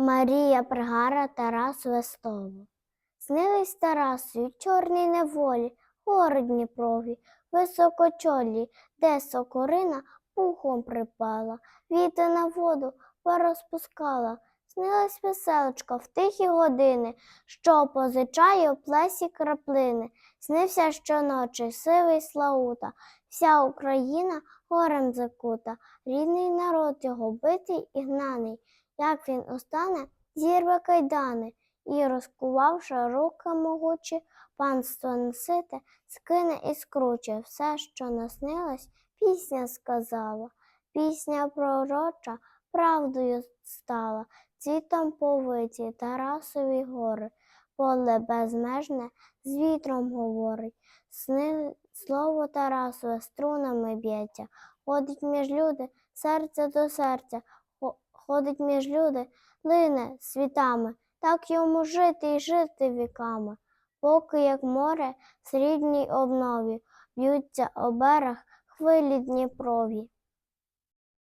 Марія Пригара Тарас Вестову. Снились Тарасу чорній неволі, гори Дніпрові, високочолі, де сокорина пухом припала, віти на воду порозпускала. Снилась веселочка в тихі години, що позичає у плесі краплини. Снився щоночі сивий Слаута, вся Україна горем закута, рідний народ його битий і гнаний. Як він устане, зірве кайдани, і, розкувавши руки могучі, панство несите, скине і скруче все, що наснилось, пісня сказала. Пісня пророча правдою стала, цвітом повиті Тарасові гори, поле безмежне з вітром говорить, сни слово Тарасове струнами б'ється, ходить між люди, серце до серця, ходить між люди, лине світами, так йому жити й жити віками, поки як море в срібній обнові, б'ються оберег хвилі Дніпрові.